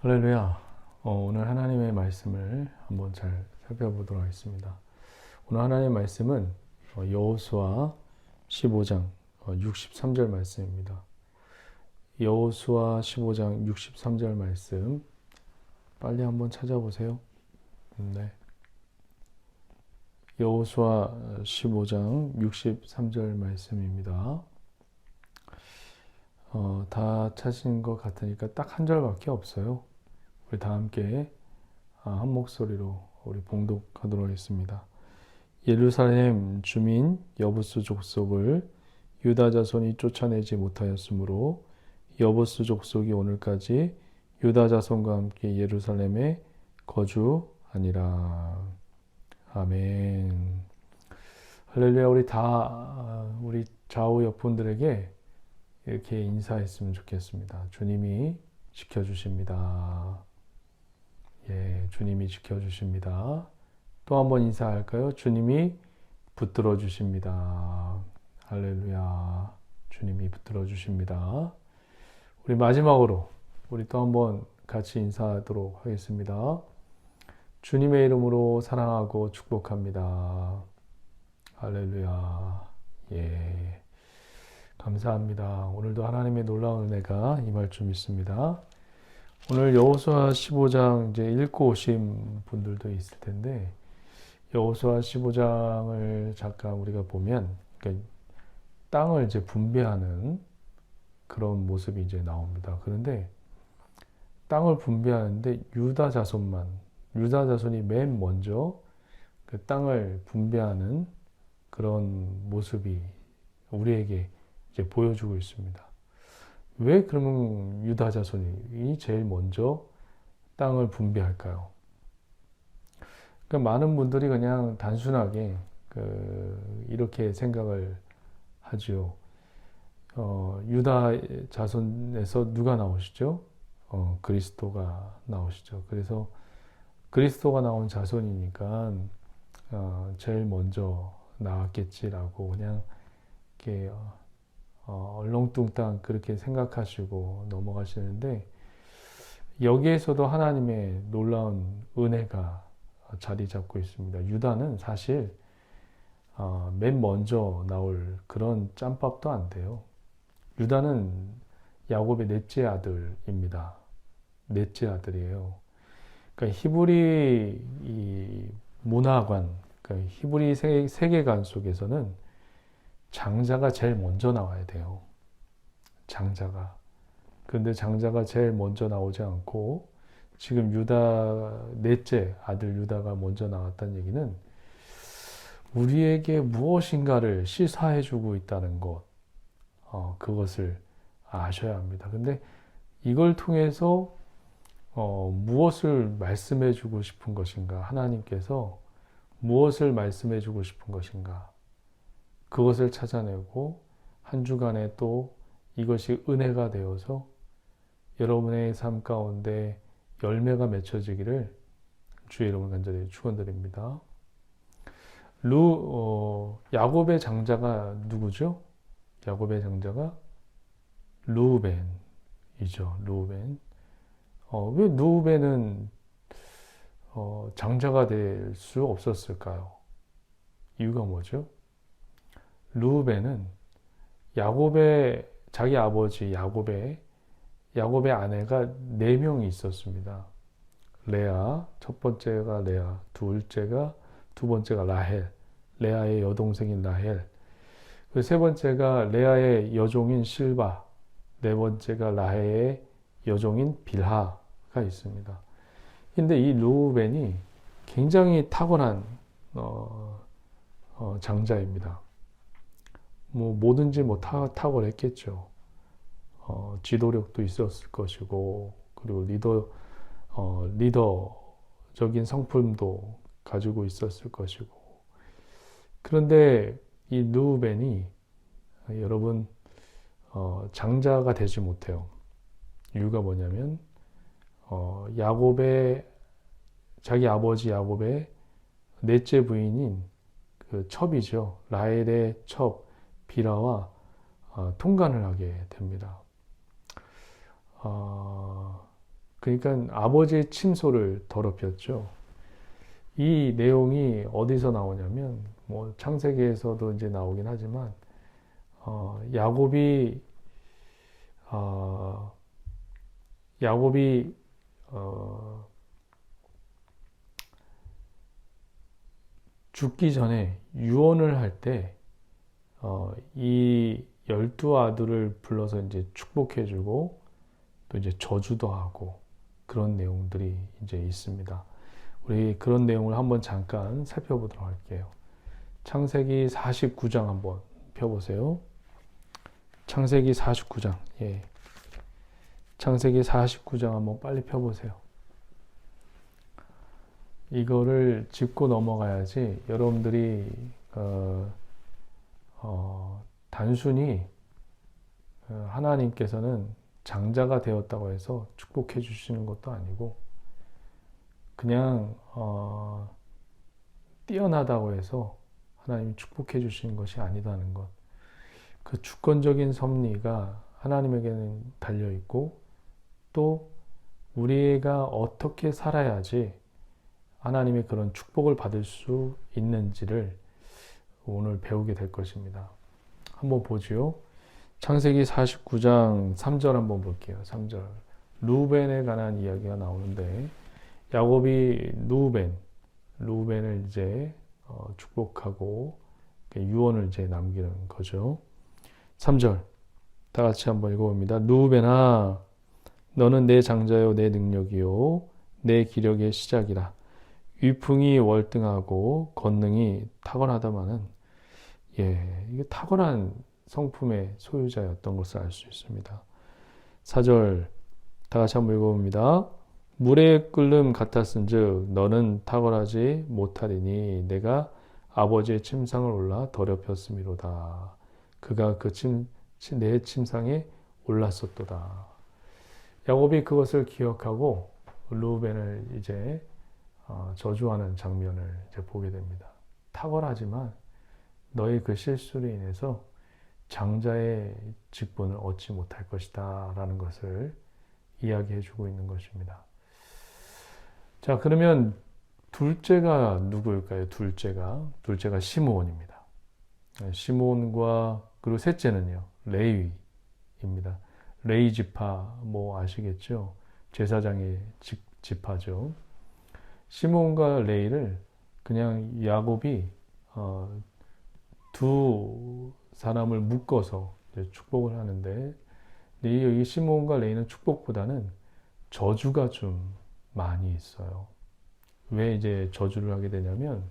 할렐루야. 어, 오늘 하나님의 말씀을 한번 잘 살펴보도록 하겠습니다. 오늘 하나님의 말씀은 어, 여호수아 15장 63절 어, 말씀입니다. 여호수아 15장 63절 말씀 빨리 한번 찾아보세요. 네. 여호수아 15장 63절 말씀입니다. 어, 다 찾으신 것 같으니까 딱 한 절밖에 없어요. 우리 다 함께 아, 한 목소리로 우리 봉독하도록 하겠습니다. 예루살렘 주민 여부스 족속을 유다 자손이 쫓아내지 못하였으므로 여부스 족속이 오늘까지 유다 자손과 함께 예루살렘에 거주하니라. 아멘. 할렐루야. 우리 다 우리 좌우 옆분들에게 이렇게 인사했으면 좋겠습니다. 주님이 지켜주십니다. 예, 주님이 지켜주십니다. 또 한번 인사할까요? 주님이 붙들어 주십니다. 할렐루야. 주님이 붙들어 주십니다. 우리 마지막으로 우리 또 한번 같이 인사하도록 하겠습니다. 주님의 이름으로 사랑하고 축복합니다. 할렐루야. 예. 감사합니다. 오늘도 하나님의 놀라운 은혜가 임할 줄 믿습니다. 오늘 여호수아 15장 이제 읽고 오신 분들도 있을 텐데 여호수아 15장을 잠깐 우리가 보면 그러니까 땅을 이제 분배하는 그런 모습이 이제 나옵니다. 그런데 땅을 분배하는데 유다 자손만 유다 자손이 맨 먼저 그 땅을 분배하는 그런 모습이 우리에게 이제 보여주고 있습니다. 왜 그러면 유다 자손이 제일 먼저 땅을 분배할까요? 그러니까 많은 분들이 그냥 단순하게 그 이렇게 생각을 하죠. 어, 유다 자손에서 누가 나오시죠? 어, 그리스도가 나오시죠. 그래서 그리스도가 나온 자손이니까 어, 제일 먼저 나왔겠지라고 그냥 이렇게 어, 얼렁뚱땅 그렇게 생각하시고 넘어가시는데 여기에서도 하나님의 놀라운 은혜가 자리 잡고 있습니다. 유다는 사실 어, 맨 먼저 나올 그런 짬밥도 안 돼요. 유다는 야곱의 넷째 아들입니다. 넷째 아들이에요. 그러니까 히브리 문화관, 그러니까 히브리 세계관 속에서는 장자가 제일 먼저 나와야 돼요. 장자가. 근데 장자가 제일 먼저 나오지 않고 지금 유다 넷째 아들 유다가 먼저 나왔다는 얘기는 우리에게 무엇인가를 시사해 주고 있다는 것, 어, 그것을 아셔야 합니다. 근데 이걸 통해서 어, 무엇을 말씀해 주고 싶은 것인가? 하나님께서 무엇을 말씀해 주고 싶은 것인가? 그것을 찾아내고 한 주간에 또 이것이 은혜가 되어서 여러분의 삶 가운데 열매가 맺혀지기를 주의 이름을 간절히 축원드립니다. 루 어, 야곱의 장자가 누구죠? 야곱의 장자가 루벤이죠. 루벤. 어, 왜 루벤은 어, 장자가 될 수 없었을까요? 이유가 뭐죠? 루벤은 야곱의 자기 아버지 야곱의 야곱의 아내가 네 명이 있었습니다. 레아 첫 번째가 레아, 둘째가 두 번째가 라헬, 레아의 여동생인 라헬. 그 세 번째가 레아의 여종인 실바, 네 번째가 라헬의 여종인 빌하가 있습니다. 근데 이 루벤이 굉장히 탁월한 어, 어, 장자입니다. 뭐 뭐든지 뭐 타, 탁월했겠죠. 어, 지도력도 있었을 것이고 그리고 리더 어, 리더적인 성품도 가지고 있었을 것이고 그런데 이 누벤이 여러분 어, 장자가 되지 못해요. 이유가 뭐냐면 어, 야곱의 자기 아버지 야곱의 넷째 부인인 그 첩이죠. 라헬의 첩 비라와 어, 통관을 하게 됩니다. 어, 그러니까 아버지의 침소를 더럽혔죠. 이 내용이 어디서 나오냐면 뭐 창세기에서도 이제 나오긴 하지만 어, 야곱이 어, 야곱이 어, 죽기 전에 유언을 할 때, 어, 이 열두 아들을 불러서 이제 축복해주고, 또 이제 저주도 하고, 그런 내용들이 이제 있습니다. 우리 그런 내용을 한번 잠깐 살펴보도록 할게요. 창세기 49장 한번 펴보세요. 창세기 49장, 예. 창세기 49장 한번 빨리 펴보세요. 이거를 짚고 넘어가야지 여러분들이 어, 어, 단순히 어, 하나님께서는 장자가 되었다고 해서 축복해 주시는 것도 아니고 그냥 어, 뛰어나다고 해서 하나님이 축복해 주시는 것이 아니다는 것. 그 주권적인 섭리가 하나님에게는 달려 있고 또 우리가 어떻게 살아야지 하나님의 그런 축복을 받을 수 있는지를 오늘 배우게 될 것입니다. 한번 보지요. 창세기 49장 3절 한번 볼게요. 3절. 루벤에 관한 이야기가 나오는데 야곱이 루벤, 루벤을 이제 어, 축복하고 유언을 이제 남기는 거죠. 3절. 다 같이 한번 읽어봅니다. 루벤아, 너는 내 장자요, 내 능력이요, 내 기력의 시작이라. 위풍이 월등하고 권능이 탁월하다마는 예, 이게 탁월한 성품의 소유자였던 것을 알 수 있습니다. 4절 다 같이 한번 읽어봅니다. 물의 끓음 같았은즉 너는 탁월하지 못하리니 내가 아버지의 침상을 올라 더럽혔음이로다. 그가 그 침, 내 침상에 올랐었도다. 야곱이 그것을 기억하고 루벤을 이제 어, 저주하는 장면을 이제 보게 됩니다. 탁월하지만 너의 그 실수로 인해서 장자의 직분을 얻지 못할 것이다 라는 것을 이야기해 주고 있는 것입니다. 자, 그러면 둘째가 누구일까요? 둘째가 둘째가 시므온입니다. 시므온과 그리고 셋째는요. 레위입니다. 레이 지파 뭐 아시겠죠? 제사장의 지파죠. 시몬과 레이를 그냥 야곱이 어, 두 사람을 묶어서 축복을 하는데 이 시몬과 레이는 축복보다는 저주가 좀 많이 있어요. 왜 이제 저주를 하게 되냐면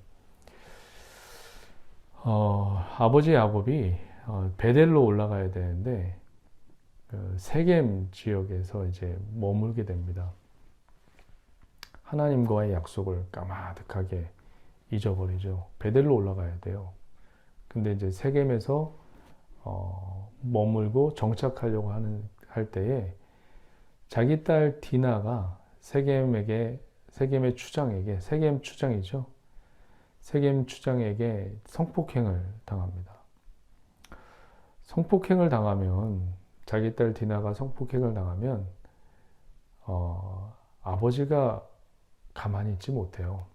어, 아버지 야곱이 어, 베델로 올라가야 되는데 그 세겜 지역에서 이제 머물게 됩니다. 하나님과의 약속을 까마득하게 잊어버리죠. 베델로 올라가야 돼요. 근데 이제 세겜에서 어, 머물고 정착하려고 하는 할 때에 자기 딸 디나가 세겜에게 세겜의 추장에게 세겜 추장이죠. 세겜 추장에게 성폭행을 당합니다. 성폭행을 당하면 자기 딸 디나가 성폭행을 당하면 어, 아버지가 가만히 있지 못해요.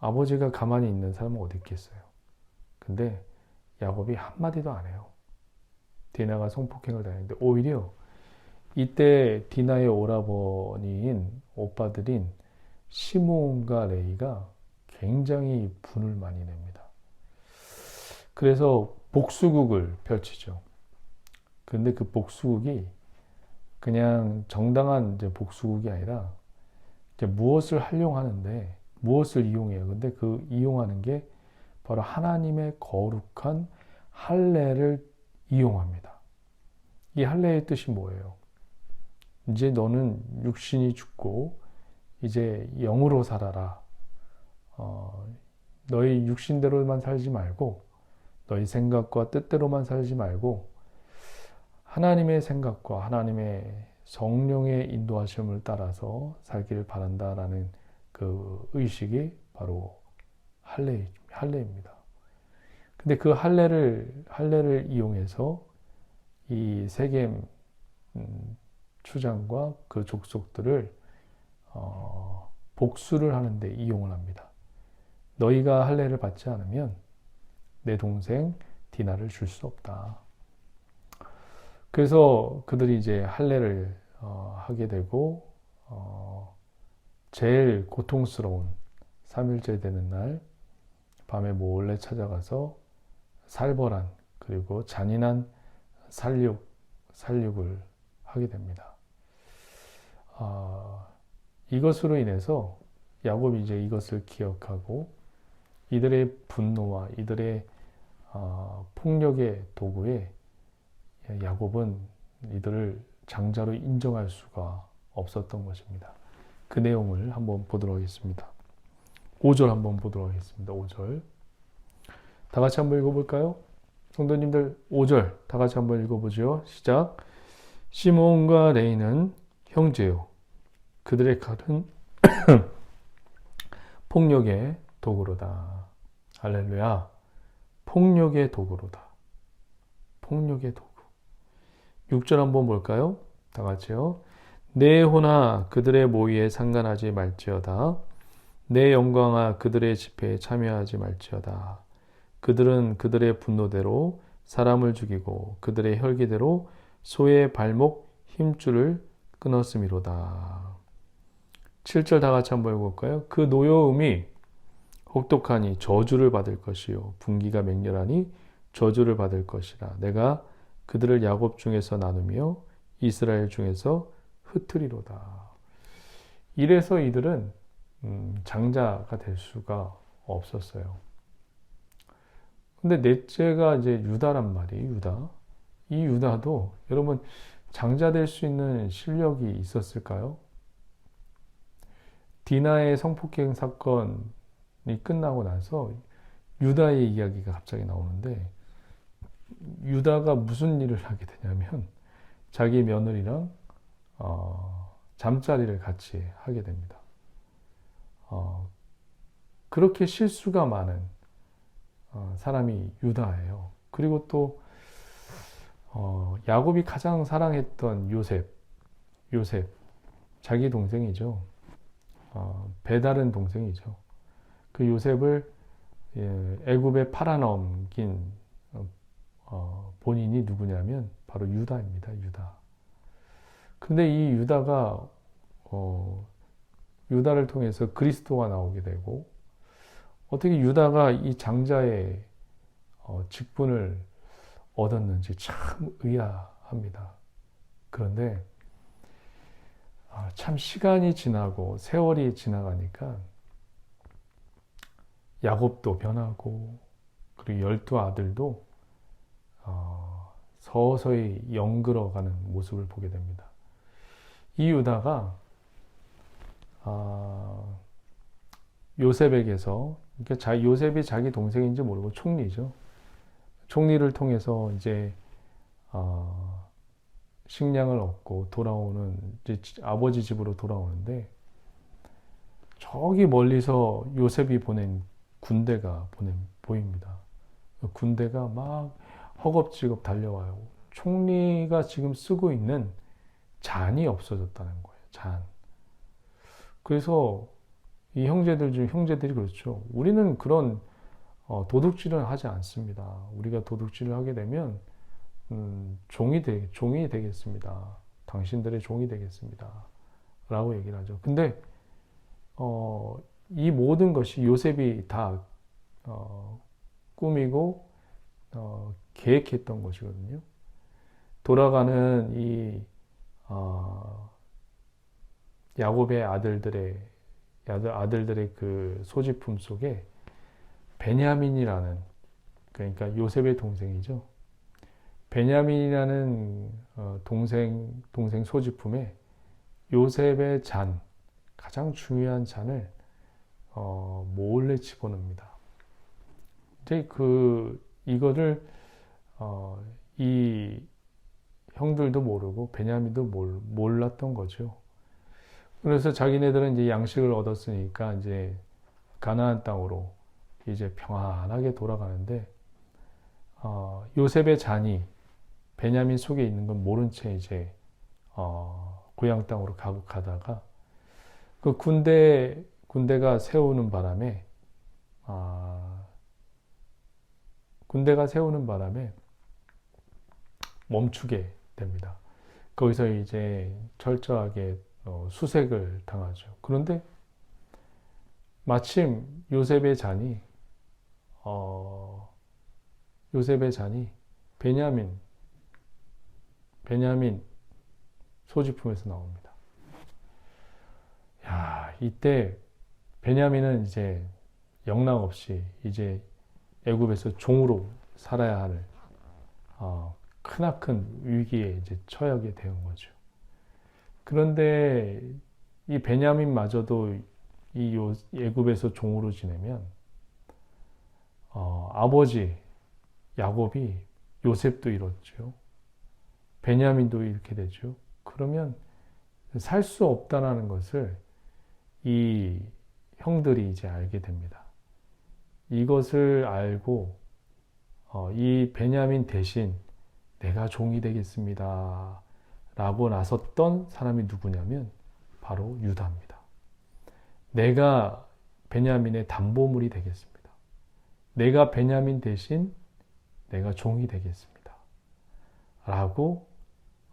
아버지가 가만히 있는 사람은 어디 있겠어요. 근데 야곱이 한마디도 안 해요. 디나가 성폭행을 당했는데 오히려 이때 디나의 오라버니인 오빠들인 시몬과 레이가 굉장히 분을 많이 냅니다. 그래서 복수국을 펼치죠. 근데 그 복수국이 그냥 정당한 복수국이 아니라 무엇을 활용하는데 무엇을 이용해요? 근데 그 이용하는 게 바로 하나님의 거룩한 할례를 이용합니다. 이 할례의 뜻이 뭐예요? 이제 너는 육신이 죽고 이제 영으로 살아라. 어, 너희 육신대로만 살지 말고 너희 생각과 뜻대로만 살지 말고 하나님의 생각과 하나님의 성령의 인도하심을 따라서 살기를 바란다라는 그 의식이 바로 할례 할례입니다. 근데 그 할례를 할례를 이용해서 이 세겜 음, 추장과 그 족속들을 어, 복수를 하는데 이용을 합니다. 너희가 할례를 받지 않으면 내 동생 디나를 줄 수 없다. 그래서 그들이 이제 할례를 어, 하게 되고 어, 제일 고통스러운 3일째 되는 날 밤에 몰래 찾아가서 살벌한 그리고 잔인한 살육 살육을 하게 됩니다. 아, 이것으로 인해서 야곱이 이제 이것을 기억하고 이들의 분노와 이들의 어, 폭력의 도구에 야곱은 이들을 장자로 인정할 수가 없었던 것입니다. 그 내용을 한번 보도록 하겠습니다. 5절 한번 보도록 하겠습니다. 5절. 다 같이 한번 읽어볼까요? 성도님들 5절 다 같이 한번 읽어보죠. 시작. 시몬과 레이는 형제요. 그들의 칼은 폭력의 도구로다. 할렐루야. 폭력의 도구로다. 폭력의 도구. 6절 한번 볼까요? 다 같이요. 내 호나 그들의 모의에 상관하지 말지어다. 내 영광아 그들의 집회에 참여하지 말지어다. 그들은 그들의 분노대로 사람을 죽이고 그들의 혈기대로 소의 발목 힘줄을 끊었음이로다. 7절 다 같이 한번 읽어볼까요? 그 노여움이 혹독하니 저주를 받을 것이요 분기가 맹렬하니 저주를 받을 것이라 내가 그들을 야곱 중에서 나누며 이스라엘 중에서 흩트리로다. 이래서 이들은 음, 장자가 될 수가 없었어요. 근데 넷째가 이제 유다란 말이에요. 유다. 이 유다도 여러분 장자 될 수 있는 실력이 있었을까요? 디나의 성폭행 사건이 끝나고 나서 유다의 이야기가 갑자기 나오는데 유다가 무슨 일을 하게 되냐면 자기 며느리랑 어, 잠자리를 같이 하게 됩니다. 어, 그렇게 실수가 많은 어, 사람이 유다예요. 그리고 또 어, 야곱이 가장 사랑했던 요셉, 요셉 자기 동생이죠. 어, 배다른 동생이죠. 그 요셉을 예, 애굽에 팔아넘긴 어, 본인이 누구냐면 바로 유다입니다. 유다. 근데 이 유다가 어, 유다를 통해서 그리스도가 나오게 되고 어떻게 유다가 이 장자의 어, 직분을 얻었는지 참 의아합니다. 그런데 아, 참 시간이 지나고 세월이 지나가니까 야곱도 변하고 그리고 열두 아들도 어, 서서히 영들어가는 모습을 보게 됩니다. 이 유다가 어, 요셉에게서 그러니까 자, 요셉이 자기 동생인지 모르고 총리죠. 총리를 통해서 이제 어, 식량을 얻고 돌아오는 이제 아버지 집으로 돌아오는데 저기 멀리서 요셉이 보낸 군대가 보낸 보입니다. 군대가 막 허겁지겁 달려와요. 총리가 지금 쓰고 있는 잔이 없어졌다는 거예요. 잔. 그래서 이 형제들 중 형제들이 그렇죠. 우리는 그런 어, 도둑질을 하지 않습니다. 우리가 도둑질을 하게 되면 음, 종이 되 종이 되겠습니다. 당신들의 종이 되겠습니다. 라고 얘기를 하죠. 근데 어, 이 모든 것이 요셉이 다 어, 꾸미고 어, 계획했던 것이거든요. 돌아가는 이 어, 야곱의 아들들의 아들들의 그 소지품 속에 베냐민이라는 그러니까 요셉의 동생이죠. 베냐민이라는 어, 동생 동생 소지품에 요셉의 잔 가장 중요한 잔을 어, 몰래 집어넣습니다. 이제 그 이거를 어, 이 형들도 모르고 베냐민도 몰, 몰랐던 거죠. 그래서 자기네들은 이제 양식을 얻었으니까 이제 가나안 땅으로 이제 평안하게 돌아가는데 어, 요셉의 잔이 베냐민 속에 있는 건 모른 채 이제 어, 고향 땅으로 가국하다가 그 군대 군대가 세우는 바람에 아, 군대가 세우는 바람에 멈추게 됩니다. 거기서 이제 철저하게 어, 수색을 당하죠. 그런데 마침 요셉의 잔이 어, 요셉의 잔이 베냐민 베냐민 소지품에서 나옵니다. 야, 이때 베냐민은 이제 영락 없이 이제 애굽에서 종으로 살아야 할 어, 크나큰 위기에 이제 처하게 된 거죠. 그런데 이 베냐민마저도 이 요- 애굽에서 종으로 지내면 어, 아버지 야곱이 요셉도 이렇죠. 베냐민도 이렇게 되죠. 그러면 살 수 없다라는 것을 이 형들이 이제 알게 됩니다. 이것을 알고 어, 이 베냐민 대신 내가 종이 되겠습니다. 라고 나섰던 사람이 누구냐면 바로 유다입니다. 내가 베냐민의 담보물이 되겠습니다. 내가 베냐민 대신 내가 종이 되겠습니다. 라고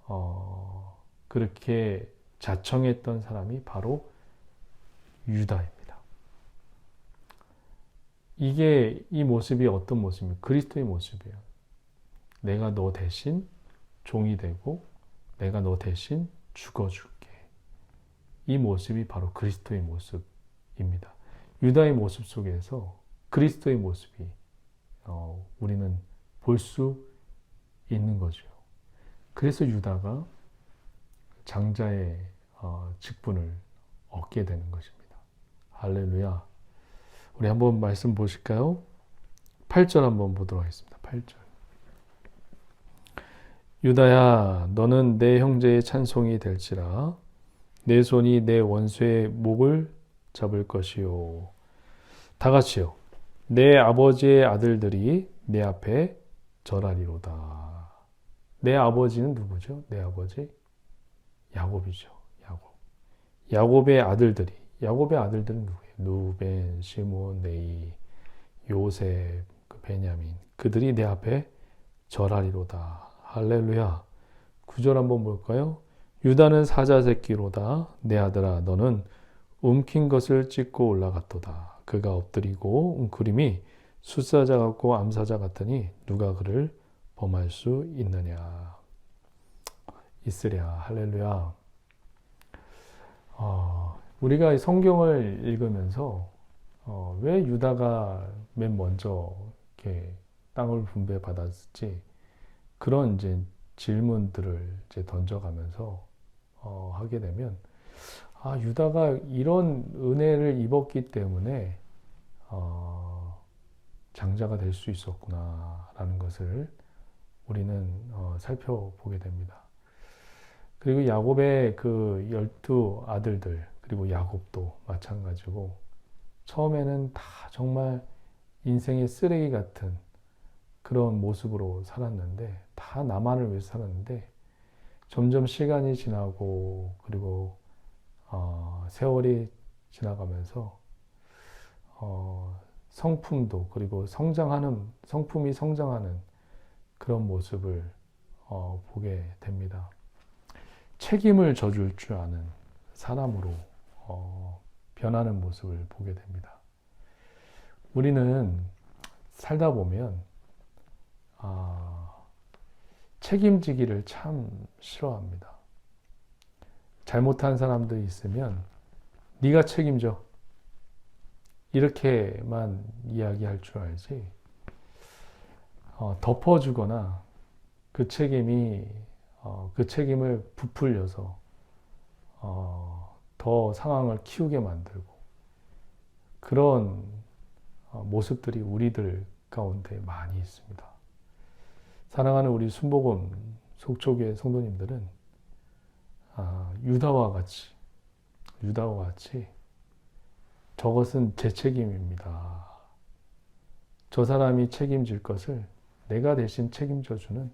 어, 그렇게 자청했던 사람이 바로 유다입니다. 이게 이 모습이 어떤 모습입니까? 그리스도의 모습이에요. 내가 너 대신 종이 되고 내가 너 대신 죽어줄게. 이 모습이 바로 그리스도의 모습입니다. 유다의 모습 속에서 그리스도의 모습이 어, 우리는 볼 수 있는 거죠. 그래서 유다가 장자의 어, 직분을 얻게 되는 것입니다. 할렐루야. 우리 한번 말씀 보실까요? 8절 한번 보도록 하겠습니다. 8절. 유다야, 너는 내 형제의 찬송이 될지라. 내 손이 내 원수의 목을 잡을 것이요. 다 같이요. 내 아버지의 아들들이 내 앞에 절하리로다. 내 아버지는 누구죠? 내 아버지? 야곱이죠. 야곱. 야곱의 아들들이. 야곱의 아들들은 누구예요? 누벤, 시몬, 네이, 요셉, 그 베냐민. 그들이 내 앞에 절하리로다. 할렐루야. 구절 한번 볼까요? 유다는 사자 새끼로다. 내 아들아, 너는 움킨 것을 찢고 올라갔도다. 그가 엎드리고 웅크림이 숫사자 같고 암사자 같으니 누가 그를 범할 수 있느냐. 있으랴. 할렐루야. 어, 우리가 이 성경을 읽으면서 어, 왜 유다가 맨 먼저 이렇게 땅을 분배받았을지 그런 이제 질문들을 이제 던져가면서 어, 하게 되면 아 유다가 이런 은혜를 입었기 때문에 어, 장자가 될 수 있었구나라는 것을 우리는 어, 살펴보게 됩니다. 그리고 야곱의 그 열두 아들들 그리고 야곱도 마찬가지고 처음에는 다 정말 인생의 쓰레기 같은 그런 모습으로 살았는데 다 나만을 위해서 살았는데 점점 시간이 지나고 그리고 어, 세월이 지나가면서 어, 성품도 그리고 성장하는 성품이 성장하는 그런 모습을 어, 보게 됩니다. 책임을 져줄 줄 아는 사람으로 어, 변하는 모습을 보게 됩니다. 우리는 살다 보면 아, 책임지기를 참 싫어합니다. 잘못한 사람들이 있으면 네가 책임져 이렇게만 이야기할 줄 알지 어, 덮어주거나 그 책임이 어, 그 책임을 부풀려서 어, 더 상황을 키우게 만들고 그런 어, 모습들이 우리들 가운데 많이 있습니다. 사랑하는 우리 순복음 속초교회 성도님들은 아, 유다와 같이 유다와 같이 저것은 제 책임입니다. 저 사람이 책임질 것을 내가 대신 책임져 주는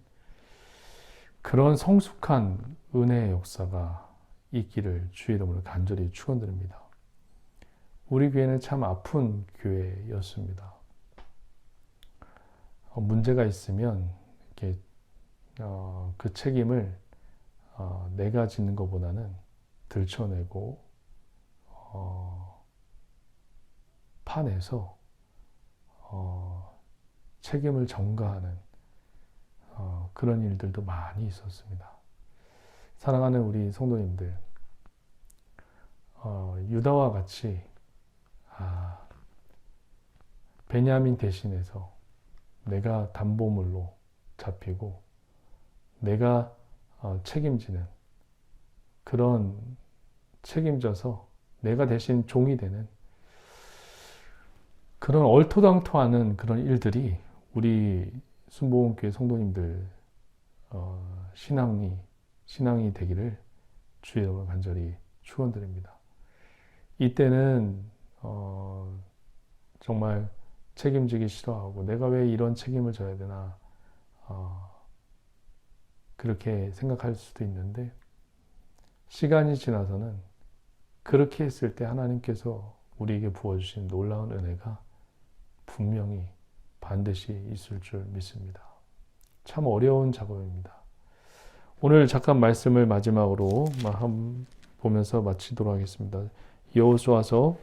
그런 성숙한 은혜의 역사가 있기를 주의 이름으로 간절히 축원드립니다. 우리 교회는 참 아픈 교회였습니다. 어, 문제가 있으면 이렇게 어, 그 책임을 어, 내가 짓는 것보다는 들춰내고 어, 파내서 어, 책임을 전가하는 어, 그런 일들도 많이 있었습니다. 사랑하는 우리 성도님들, 어, 유다와 같이 아, 베냐민 대신해서 내가 담보물로 잡히고 내가 어, 책임지는 그런 책임져서 내가 대신 종이 되는 그런 얼토당토하는 그런 일들이 우리 순복음교회 성도님들 어, 신앙이 신앙이 되기를 주의 이름으로 간절히 축원드립니다. 이때는 어, 정말 책임지기 싫어하고 내가 왜 이런 책임을 져야 되나 어, 그렇게 생각할 수도 있는데 시간이 지나서는 그렇게 했을 때 하나님께서 우리에게 부어주신 놀라운 은혜가 분명히 반드시 있을 줄 믿습니다. 참 어려운 작업입니다. 오늘 잠깐 말씀을 마지막으로 한 보면서 마치도록 하겠습니다. 여호수아서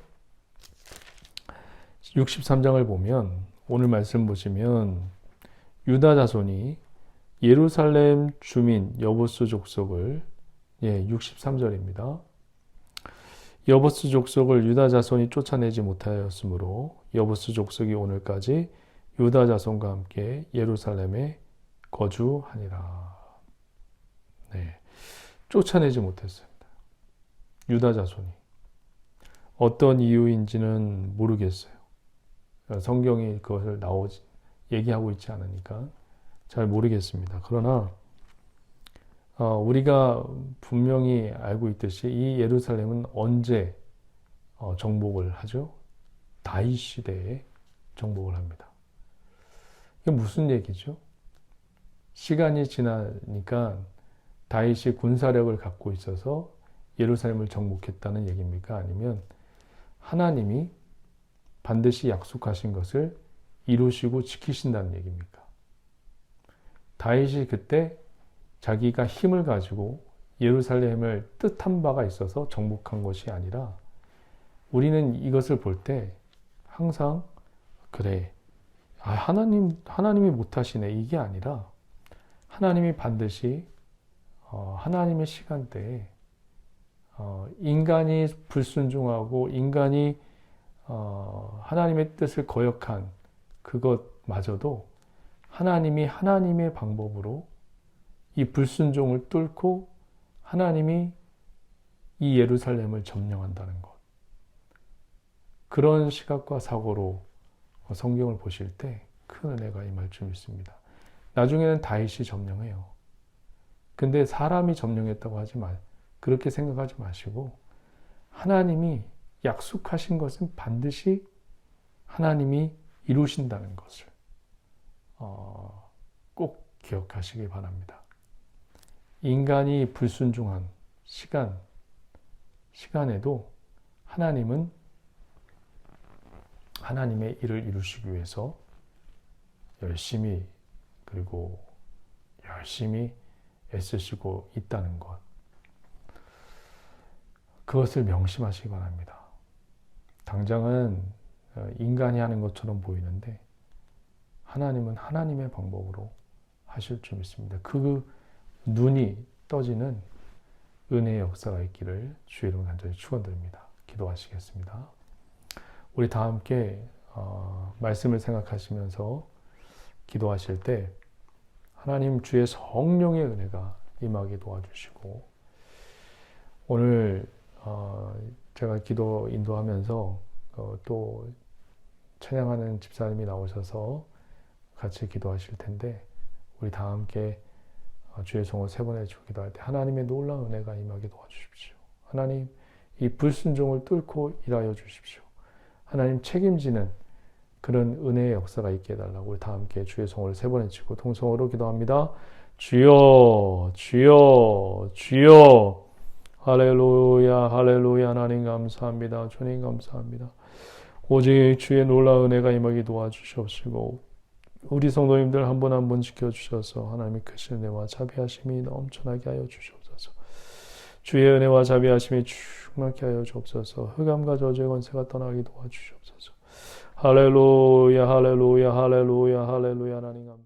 63장을 보면 오늘 말씀 보시면 유다 자손이 예루살렘 주민 여보스 족속을 예, 63절입니다. 여보스 족속을 유다 자손이 쫓아내지 못하였으므로 여보스 족속이 오늘까지 유다 자손과 함께 예루살렘에 거주하니라. 네. 쫓아내지 못했습니다. 유다 자손이. 어떤 이유인지는 모르겠어요. 성경이 그것을 나오지, 얘기하고 있지 않으니까 잘 모르겠습니다. 그러나, 어, 우리가 분명히 알고 있듯이 이 예루살렘은 언제 어, 정복을 하죠? 다윗 시대에 정복을 합니다. 이게 무슨 얘기죠? 시간이 지나니까 다윗이 군사력을 갖고 있어서 예루살렘을 정복했다는 얘기입니까? 아니면 하나님이 반드시 약속하신 것을 이루시고 지키신다는 얘기입니까? 다윗이 그때 자기가 힘을 가지고 예루살렘을 뜻한 바가 있어서 정복한 것이 아니라 우리는 이것을 볼 때 항상 그래 아, 하나님 하나님이 못하시네 이게 아니라 하나님이 반드시 어, 하나님의 시간대에 어, 인간이 불순종하고 인간이 어, 하나님의 뜻을 거역한 그것마저도 하나님이 하나님의 방법으로 이 불순종을 뚫고 하나님이 이 예루살렘을 점령한다는 것. 그런 시각과 사고로 성경을 보실 때 큰 은혜가 임할 줄 믿습니다. 나중에는 다윗이 점령해요. 근데 사람이 점령했다고 하지 마, 그렇게 생각하지 마시고 하나님이 약속하신 것은 반드시 하나님이 이루신다는 것을 어, 꼭 기억하시기 바랍니다. 인간이 불순종한 시간, 시간에도 하나님은 하나님의 일을 이루시기 위해서 열심히 그리고 열심히 애쓰시고 있다는 것. 그것을 명심하시기 바랍니다. 당장은 어, 인간이 하는 것처럼 보이는데 하나님은 하나님의 방법으로 하실 줄 믿습니다. 그 눈이 떠지는 은혜의 역사가 있기를 주의 이름 간절히 축원드립니다. 기도하시겠습니다. 우리 다 함께 어, 말씀을 생각하시면서 기도하실 때 하나님 주의 성령의 은혜가 임하게 도와주시고 오늘 어, 제가 기도 인도하면서 어, 또 찬양하는 집사님이 나오셔서 같이 기도하실 텐데 우리 다 함께 어, 주의 성을 세 번 해주고 기도할 때 하나님의 놀라운 은혜가 임하게 도와주십시오. 하나님 이 불순종을 뚫고 일하여 주십시오. 하나님 책임지는 그런 은혜의 역사가 있게 해달라고 우리 다 함께 주의 성을 세 번 해치고 통성으로 기도합니다. 주여, 주여, 주여. 할렐루야, 할렐루야. 하나님 감사합니다. 주님 감사합니다. 오직 주의 놀라운 은혜가 임하게 도와주시옵시고 우리 성도님들 한 분 한 분 지켜주셔서 하나님의 크신 은혜와 자비하심이 넘쳐나게 하여 주시옵소서. 주의 은혜와 자비하심이 충만케 하여 주옵소서. 흑암과 저주의 권세가 떠나게 도와주시옵소서. 할렐루야, 할렐루야, 할렐루야, 할렐루야. 하나님 감사합니다.